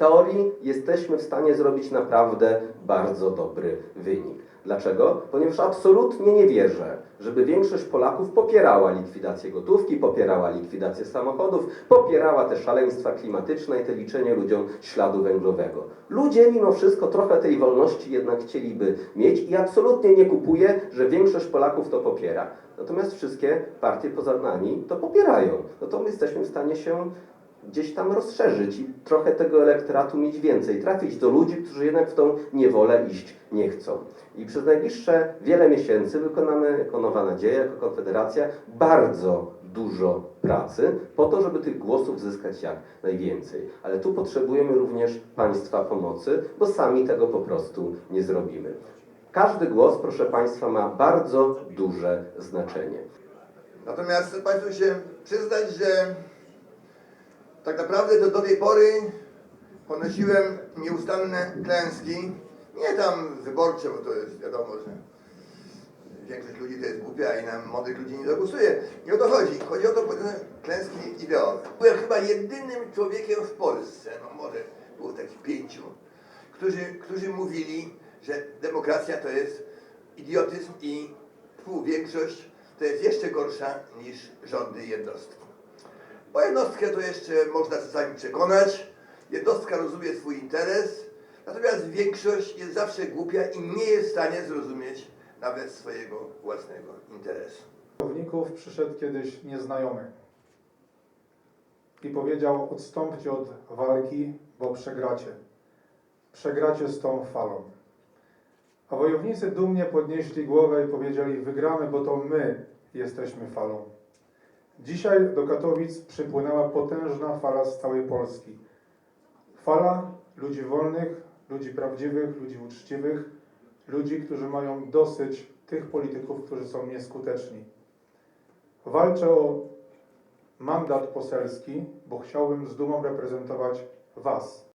teorii jesteśmy w stanie zrobić naprawdę bardzo dobry wynik. Dlaczego? Ponieważ absolutnie nie wierzę, żeby większość Polaków popierała likwidację gotówki, popierała likwidację samochodów, popierała te szaleństwa klimatyczne i te liczenie ludziom śladu węglowego. Ludzie mimo wszystko trochę tej wolności jednak chcieliby mieć i absolutnie nie kupuję, że większość Polaków to popiera. Natomiast wszystkie partie poza nami to popierają. No to my jesteśmy w stanie się gdzieś tam rozszerzyć i trochę tego elektoratu mieć więcej, trafić do ludzi, którzy jednak w tą niewolę iść nie chcą. I przez najbliższe wiele miesięcy wykonamy jako Nowa Nadzieja, jako Konfederacja bardzo dużo pracy po to, żeby tych głosów zyskać jak najwięcej. Ale tu potrzebujemy również Państwa pomocy, bo sami tego po prostu nie zrobimy. Każdy głos, proszę Państwa, ma bardzo duże znaczenie. Natomiast chcę Państwu się przyznać, że tak naprawdę to do tej pory ponosiłem nieustanne klęski. Nie tam wyborcze, bo to jest wiadomo, że większość ludzi to jest głupia i na młodych ludzi nie zagłosuje. Nie o to chodzi. Chodzi o to, klęski ideowe. Byłem chyba jedynym człowiekiem w Polsce, no może było takich pięciu, którzy, którzy mówili, że demokracja to jest idiotyzm i współwiększość to jest jeszcze gorsza niż rządy jednostki. Bo jednostkę to jeszcze można czasami przekonać, jednostka rozumie swój interes, natomiast większość jest zawsze głupia i nie jest w stanie zrozumieć nawet swojego własnego interesu. Wojowników przyszedł kiedyś nieznajomy i powiedział: Odstąpcie od walki, bo przegracie. Przegracie z tą falą. A wojownicy dumnie podnieśli głowę i powiedzieli: Wygramy, bo to my jesteśmy falą. Dzisiaj do Katowic przypłynęła potężna fala z całej Polski. Fala ludzi wolnych, ludzi prawdziwych, ludzi uczciwych, ludzi, którzy mają dosyć tych polityków, którzy są nieskuteczni. Walczę o mandat poselski, bo chciałbym z dumą reprezentować Was,